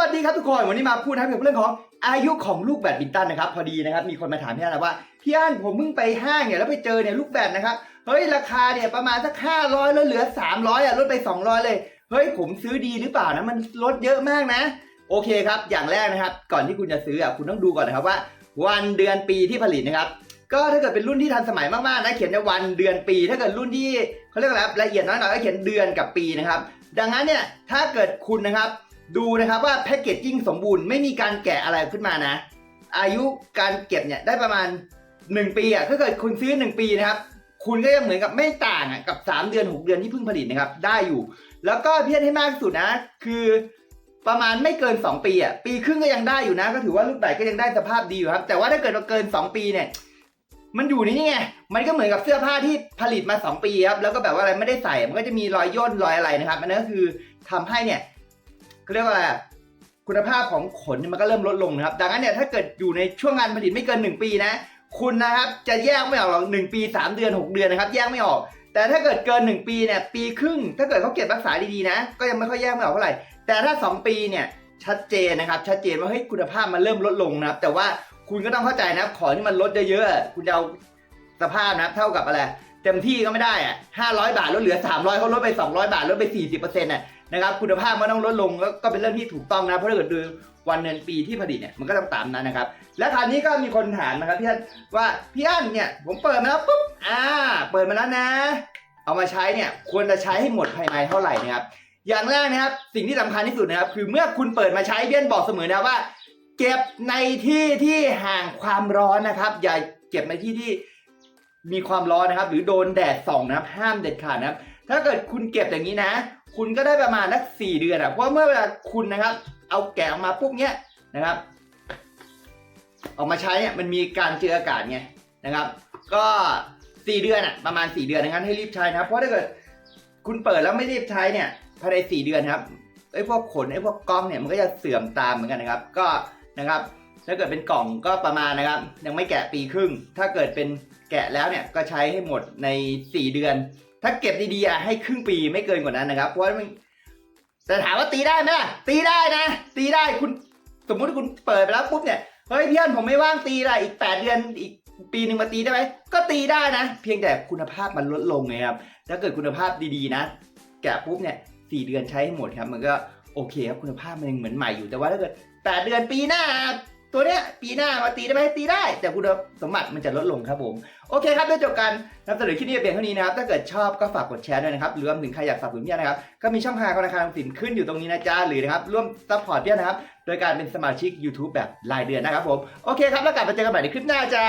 วัสดีครับทุกคน วันนี้มาพูดนะครับเกี่ยวกับเรื่องของอายุของลูกแบดมินตันนะครับ พอดีนะครับมีคนมาถามพี่อันนะว่าพี่อันผมเพิ่งไปห้างเนี่ยแล้วไปเจอเนี่ยลูกแบดนะครับเฮ้ยราคาเนี่ยประมาณสักห้าร้อยแล้วเหลือสามร้อยอะลดไปสองร้อยเลยเฮ้ยผมซื้อดีหรือเปล่านะมันลดเยอะมากนะ โอเคครับ อย่างแรกนะครับ ก่อนที่คุณจะซื้ออะคุณต้องดูก่อนนะครับว่า วันเดือนปีที่ผลิตนะครับก็ถ้าเกิดเป็นรุ่นที่ทันสมัยมากๆนะเขียนในวันเดือนปี ถ้าเกิดรุ่นที่เขาเรียกอะไรละเอียดน้อยหน่อยก็เขียนเดือนกับปีนะครับ ดังนั้นเนี่ยถ้าเกิดคุณนะครับ ดูนะครับว่าแพ็กเกจจิ้งสมบูรณ์ไม่มีการแกะอะไรขึ้นมานะ อายุการเก็บเนี่ยได้ประมาณ 1 ปีอะถ้าเกิดคุณซื้อ 1 ปีนะครับ คุณก็ยังเหมือนกับไม่ต่างกับ 3 เดือน 6 เดือนที่เพิ่งผลิตนะครับ ได้อยู่ แล้วก็เพี้ยนให้มากที่สุดนะ คือประมาณไม่เกิน 2 ปีอะปีครึ่งก็ยังได้อยู่นะ ก็ถือว่าลูกแบดก็ยังได้สภาพดีอยู่ครับ แต่ว่าถ้าเกิดเราเกิน 2 ปีเนี่ยมันอยู่นี่ไง มันก็เหมือนกับเสื้อผ้าที่ผลิตมา 2 ปีครับ แล้วก็แบบว่าอะไรไม่ได้ใส่ มันก็จะมีรอยย่นรอยอะไรนะครับ อันนั้นก็คือทำให้เนี่ย เขาเรียกว่าอะไรคุณภาพของขนมันก็เริ่มลดลงนะครับ ดังนั้นเนี่ยถ้าเกิดอยู่ในช่วงงานผลิตไม่เกิน 1 ปีนะ คุณนะครับจะแยกไม่ออกหรอกหนึ่งปี 3 เดือน 6 เดือนนะครับ แยกไม่ออก แต่ถ้าเกิดเกิน 1 ปีเนี่ยปีครึ่ง ถ้าเกิดเขาเก็บรักษาดีๆนะ ก็ยังไม่ค่อยแยกไม่ออกเท่าไหร่ แต่ถ้า 2 ปีเนี่ยชัดเจนนะครับ ชัดเจนว่าเฮ้ยคุณภาพมันเริ่มลดลงนะครับ แต่ว่าคุณก็ต้องเข้าใจนะของที่มันลดเยอะๆคุณจะเอาสภาพนะเท่ากับอะไร เต็มที่ก็ไม่ได้อะ500บาทลดเหลือ300เขาลดไป200บาทลดไป40%น่ะนะครับคุณภาพมันต้องลดลงก็ก็เป็นเรื่องที่ถูกต้องนะเพราะถ้าเกิดดูวันเดือนปีที่ผลิตเนี่ยมันก็ต้องตามนั้นนะครับ และคราวนี้ก็มีคนถามนะครับพี่อันว่าพี่อันเนี่ยผมเปิดมาแล้วปุ๊บอ่า เปิดมาแล้วนะ เอามาใช้เนี่ยควรจะใช้ให้หมดภายในเท่าไหร่นะครับอย่างแรกนะครับสิ่งที่สำคัญที่สุดนะครับ คือเมื่อคุณเปิดมาใช้เบี้ยนบอกเสมอนะว่า เก็บในที่ที่ห่างความร้อนนะครับ อย่าเก็บในที่ที่ มีความร้อนนะครับ หรือโดนแดดส่องนะครับ ห้ามเด็ดขาดนะครับ ถ้าเกิดคุณเก็บอย่างนี้นะ คุณก็ได้ประมาณสักสี่เดือนอะเพราะเมื่อเวลาคุณนะครับ เอาแกะออกมาปุ๊บเนี้ยนะครับ ออกมาใช้เนี่ยมันมีการเจืออากาศไงนะครับ ก็สี่เดือนอะประมาณสี่เดือนนะครับให้รีบใช้นะครับ เพราะถ้าเกิดคุณเปิดแล้วไม่รีบใช้เนี่ยภายในสี่เดือนครับไอ้พวกขนไอ้พวกกล้องเนี่ยมันก็จะเสื่อมตามเหมือนกันนะครับ ก็นะครับ ถ้าเกิดเป็นกล่องก็ประมาณนะครับ ยังไม่แกะปีครึ่ง ถ้าเกิดเป็น แกะแล้วเนี่ยก็ใช้ให้หมดใน 4 เดือน ถ้าเก็บดีๆให้ครึ่งปีไม่เกินกว่านั้นนะครับ เพราะว่ามันแต่ถามว่าตีได้ไหมล่ะตีได้นะ ตีได้คุณสมมุติคุณเปิดไปแล้วปุ๊บเนี่ยเฮ้ยเพื่อนผมไม่ว่างตีละอีก 8 เดือนอีกปีหนึ่งมาตีได้ไหมก็ตีได้นะ เพียงแต่คุณภาพมันลดลงไงครับถ้าเกิดคุณภาพดีๆนะ แกะปุ๊บเนี่ยสี่เดือนใช้ให้หมดครับ มันก็โอเคครับคุณภาพมันยังเหมือนใหม่อยู่แต่ว่าถ้าเกิดแปดเดือนปีหน้า ตัวเนี้ยปีหน้ามาตีได้ไหมตีได้ แต่คุณสมบัติมันจะลดลงครับผม โอเคครับด้วยจบกันนำเสนอคลิปนี้เพียงเท่านี้นะครับ ถ้าเกิดชอบก็ฝากกดแชร์ด้วยนะครับรวมถึงใครอยากสนับสนุนพี่นะครับ ก็มีช่องทางธนาคารออมสินขึ้นอยู่ตรงนี้นะจ๊ะหรือนะครับร่วมซัพพอร์ตพี่นะครับ โดยการเป็นสมาชิก YouTube แบบรายเดือนนะครับผม โอเคครับแล้วกลับมาเจอกันใหม่ในคลิปหน้าจ้า